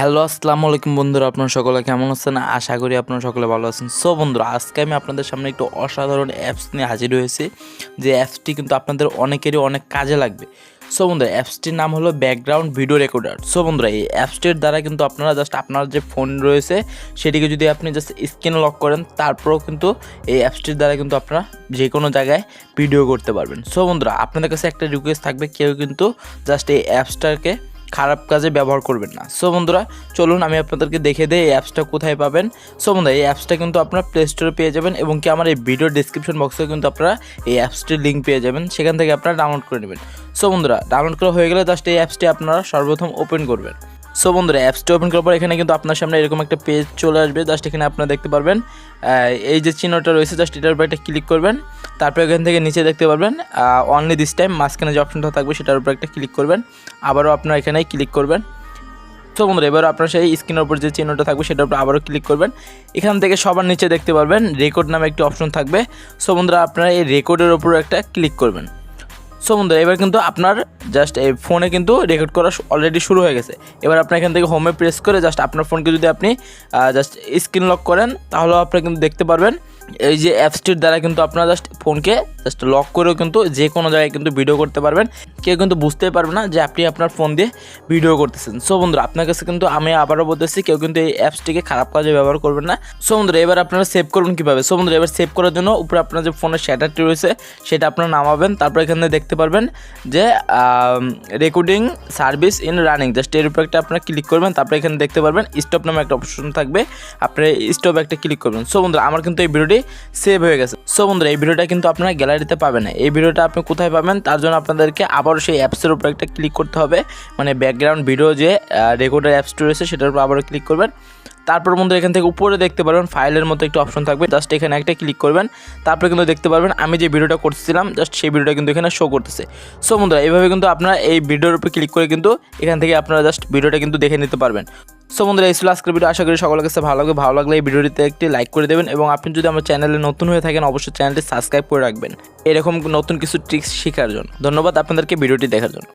Hello, আসসালামু আলাইকুম বন্ধুরা, আপনারা সকলে কেমন আছেন? আশা করি আপনারা সকলে ভালো আছেন। সো বন্ধুরা, আজকে আমি আপনাদের সামনে একটু অসাধারণ অ্যাপস নিয়ে হাজির হয়েছি, যে অ্যাপসটি কিন্তু আপনাদের অনেকেরই অনেক কাজে লাগবে। সো বন্ধুরা অ্যাপসটির নাম হলো ব্যাকগ্রাউন্ড ভিডিও রেকর্ডার সো বন্ধুরা, এই অ্যাপসটির দ্বারা কিন্তু আপনারা জাস্ট আপনার যে ফোন রয়েছে, সেটিকে যদি আপনি জাস্ট স্ক্রিন লক করেন, তারপরেও কিন্তু এই অ্যাপসটির দ্বারা কিন্তু আপনারা যে কোনো জায়গায় ভিডিও করতে পারবেন। সো বন্ধুরা, আপনাদের কাছে একটা রিকোয়েস্ট থাকবে, কেউ কিন্তু জাস্ট এই অ্যাপসটাকে খারাপ কাজে ব্যবহার করবেন না। সো বন্ধুরা, চলুন আমি আপনাদেরকে দেখে দিই এই অ্যাপসটা কোথায় পাবেন। সো বন্ধুরা, এই অ্যাপসটা কিন্তু আপনারা প্লে স্টোরে পেয়ে যাবেন এবং কি আমার এই ভিডিও ডিসক্রিপশন বক্সে কিন্তু আপনারা এই অ্যাপসটির লিঙ্ক পেয়ে যাবেন। সেখান থেকে আপনারা ডাউনলোড করে নেবেন। সো বন্ধুরা ডাউনলোড করা হয়ে গেলে জাস্ট এই অ্যাপসটি আপনারা সর্বপ্রথম ওপেন করবেন। সো বন্ধুরা অ্যাপসটি ওপেন করার পর এখানে কিন্তু আপনার সামনে এরকম একটা পেজ চলে আসবে। জাস্ট এখানে আপনারা দেখতে পারবেন এই যে চিহ্নটা রয়েছে জাস্ট এটার উপর একটা ক্লিক করবেন। তারপর এখান থেকে নিচে দেখতে পারবেন অনলি দিস টাইম মাঝখানে যে অপশনটা থাকবে, সেটার উপর একটা ক্লিক করবেন। আবারও আপনারা এখানে ক্লিক করবেন। তো বন্ধুরা, এবার আপনার সেই স্ক্রিনের উপর যে চিহ্নটা থাকবে, সেটার উপর আবারও ক্লিক করবেন। এখান থেকে সবার নিচে দেখতে পারবেন রেকর্ড নামে একটি অপশন থাকবে। সো বন্ধুরা, আপনারা এই রেকর্ডের উপর একটা ক্লিক করবেন। সো বন্ধুরা, এবার কিন্তু আপনার জাস্ট এই ফোনে কিন্তু রেকর্ড করা অলরেডি শুরু হয়ে গেছে। এবার আপনার এখান থেকে হোমে প্রেস করে জাস্ট আপনার ফোনকে যদি আপনি জাস্ট স্ক্রিন লক করেন, তাহলেও আপনি কিন্তু দেখতে পারবেন। এই যে অ্যাপসটির দ্বারা কিন্তু আপনার জাস্ট ফোনকে জাস্ট লক করেও কিন্তু যে কোনো জায়গায় কিন্তু ভিডিও করতে পারবেন। কেউ কিন্তু বুঝতেই পারবে না যে আপনি আপনার ফোন দিয়ে ভিডিও করতেছেন। সো বন্ধুরা, আপনার কাছে কিন্তু আমি আবারও বলতেছি, কেউ কিন্তু এই অ্যাপসটিকে খারাপ কাজে ব্যবহার করবেন না। সো বন্ধুরা, এবার আপনারা সেভ করবেন কীভাবে? সো বন্ধুরা, এবার সেভ করার জন্য উপরে আপনার যে ফোনের শ্যাটারটি রয়েছে, সেটা আপনারা নামাবেন। তারপর এখানে দেখতে পারবেন যে recording service in running just এর উপর একটা আপনারা ক্লিক করবেন, তারপরে এখানে দেখতে পারবেন স্টপ নামে একটা অপশন থাকবে। আপনি স্টপ একটা ক্লিক করবেন। সো বন্ধুরা, আমার কিন্তু এই ভিডিওটি সেভ হয়ে গেছে। সো বন্ধুরা, এই ভিডিওটা কিন্তু আপনারা গ্যালারিতে পাবেন না। এই ভিডিওটা আপনি কোথায় পাবেন, তার জন্য আপনাদেরকে আবারও সেই অ্যাপসের উপর একটা ক্লিক করতে হবে। মানে ব্যাকগ্রাউন্ড ভিডিও যে রেকর্ডের অ্যাপসটি রয়েছে, সেটার উপর আবারও ক্লিক করবেন। তারপর বন্ধু এখান থেকে উপরে দেখতে পারবেন ফাইলের মতো একটা অপশন থাকবে। জাস্ট এখানে একটা ক্লিক করবেন, তারপরে কিন্তু দেখতে পারবেন আমি যে ভিডিওটা করতেছিলাম জাস্ট সেই ভিডিওটা কিন্তু এখানে শো করতেছে। সো বন্ধুরা এইভাবে কিন্তু আপনারা এই ভিডিওর উপর ক্লিক করে কিন্তু এখান থেকে আপনারা জাস্ট ভিডিওটা কিন্তু দেখে নিতে পারবেন। সো বন্ধুরা, এই ছিল আজকের ভিডিও। আশা করি সকলের কাছে ভালো লাগবে। ভালো লাগলে এই ভিডিওটিতে একটি লাইক করে দেবেন এবং আপনি যদি আমার চ্যানেলে নতুন হয়ে থাকেন, অবশ্যই চ্যানেলটি সাবস্ক্রাইব করে রাখবেন। এরকম নতুন কিছু ট্রিক্স শেখার জন্য। ধন্যবাদ আপনাদেরকে ভিডিওটি দেখার জন্য।